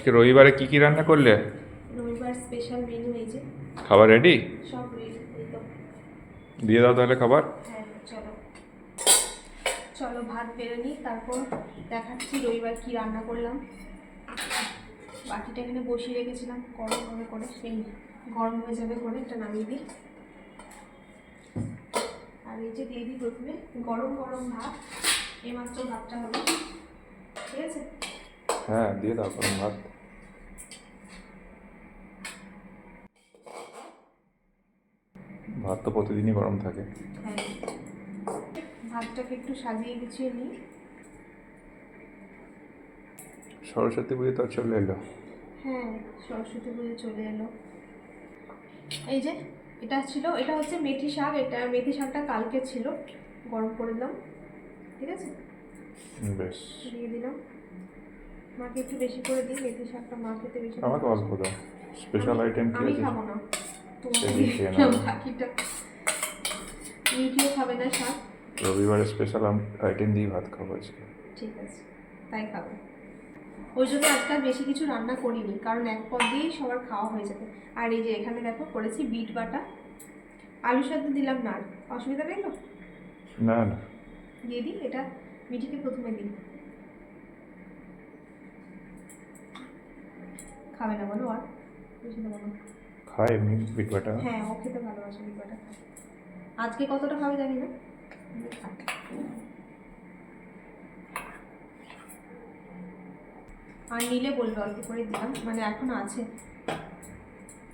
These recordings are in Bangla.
আজকে রবিবারে কি কি রান্না করলে? রবিবার স্পেশাল মেনু এই যে। খাবার রেডি সব রেডি দিয়ে দাও তাহলে খাবার। হ্যাঁ চলো। চলো ভাত বেড়ে নিই তারপর দেখাচ্ছি রবিবার কি রান্না করলাম। বাটিটা এখানে বসিয়ে রেখেছিলাম গরম হবে করে এই গরম হয়ে যাবে করে এটা নামিয়ে দিই। আর এই যে দিয়ে দিই প্রথমে গরম গরম ভাত এইমাত্র ভাতটা হবে। ঠিক আছে? হ্যাঁ দিয়ে দাও গরম ভাত। ভাত তো প্রতিদিনই গরম থাকে। হ্যাঁ ভাতটাকে একটু সাজিয়ে গুছিয়ে নিই। সরস্বতী পুজো তো চলে এলো। হ্যাঁ সরস্বতী পুজো চলে এলো। এই যে এটা ছিল এটা হচ্ছে মেথি শাক এটা মেথি শাকটা কালকে ছিল। গরম করে দিলাম। ঠিক আছে? বেশ। দিয়ে দিলাম। মাকে একটু বেশি করে দিই মেথি শাকটা মা খেতে বেশি আমাকে অল্প দাও। স্পেশাল আইটেম কি আছে? খাব না। বাকিটা। মিঠিও খাবে না শাক। রবিবারে স্পেশাল আইটেম দিয়ে ভাত খাব আজকে। ঠিক আছে তাই খাব। ওই জন্য আজকাল বেশি কিছু রান্না করিনি কারণ এক পদ দিয়েই সবার খাওয়া হয়ে যাবে। আর এই যে এখানে দেখো করেছি বিট বাটা। আলুর সাথে দিলাম না অসুবিধা নেই তো? না না। দিয়ে দিই এটা মিঠিকে প্রথমে দিই। খাবে না বলো আর খায় এমনি বিট হ্যাঁ ও খেতে ভালোবাসে বিট আজকে কতটা খাবে জানি না। আর নিলে বলবে অল্প করে দিলাম মানে এখন আছে।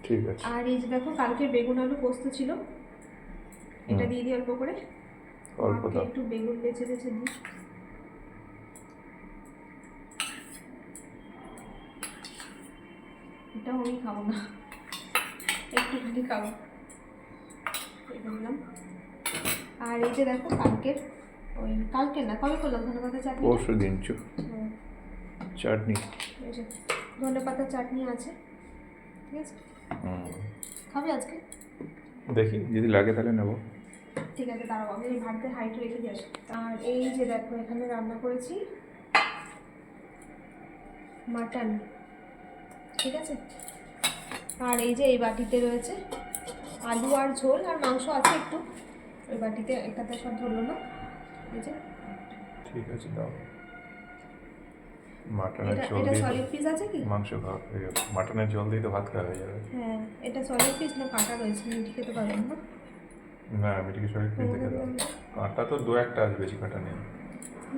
ঠিক আছে। আর এই যে দেখো কালকে বেগুন আলু পোস্ত ছিল। এটা। দিয়ে দিই অল্প করে। অল্প একটু বেগুন বেছে বেছে দিই। এটাও আমি খাব না। একটুখানি খাব। আর এই যে দেখো কালকের ওই কালকে না কবে করলাম? ধনে পাতা চাটনি? পরশু দিন চু। চাটনি। এই যে ধনে পাতা চাটনি আছে। ঠিক আছে। খাবে আজকে? দেখি যদি লাগে তাহলে নেব। ঠিক আছে দাঁড়াও আমি এই ভাতের হাইট রেখে দিয়ে আসি। আর এই যে দেখো এখানে রান্না করেছি মাটন। ঠিক আছে? আর এই যে এই বাটিতে রয়েছে আলু আর ঝোল আর মাংস আছে একটু। ওই বাটিতে একটাতে সব ধরলো না? এই যে। ঠিক আছে দাও। মাটনের ঝোল এটা সলিড পিস আছে কি? মাংস খাওয়া মাটনের ঝোল দিয়ে তো ভাত খাওয়া হয়ে যাবে। হ্যাঁ এটা সলিড পিস না কাটা রয়েছে মিঠি খেতে পারবেন না। না আমি ঠিক সরিয়ে ফিরে দেখে দাও। কাঁটা তো দু একটা আছে বেশি কাঁটা নেই।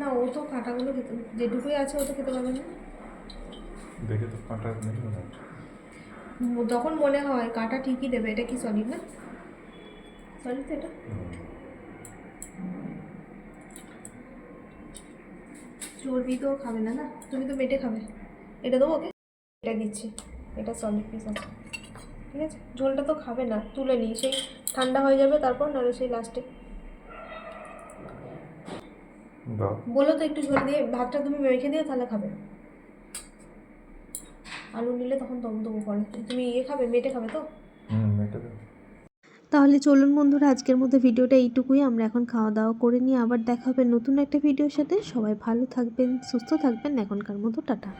না ও তো কাঁটাগুলো খেতে যেটুকুই আছে ও তো খেতে পারবে না। দেখে তো কাঁটা নেই মনে হচ্ছে যখন মনে হয় কাঁটা ঠিকই দেবে এটা কি সলিড না? সলিড তো এটা? চর্বি তো খাবে না না? তুমি তো মেটে খাবে। এটা দেবো ওকে? এটা দিচ্ছি। এটা সলিড পিস আছে। ঠিক আছে? ঝোলটা তো খাবে না তুলে নিই। সেই ঠান্ডা হয়ে যাবে তারপর নাহলে সেই লাস্টে বলো তো একটু ঝোল দিয়ে ভাতটা তুমি মেখে দিও তাহলে খাবে। আলু নিলে তখন দম দম করে তুমি ইয়ে খাবে মেটে খাবে তো? হুম মেটে তাহলে চলুন বন্ধুরা আজকের মধ্যে ভিডিওটা এইটুকুই। আমরা এখন খাওয়া দাওয়া করে নিয়ে আবার দেখা হবে নতুন একটা ভিডিওর সাথে। সবাই ভালো থাকবেন সুস্থ থাকবেন। এখনকার মতো টাটা।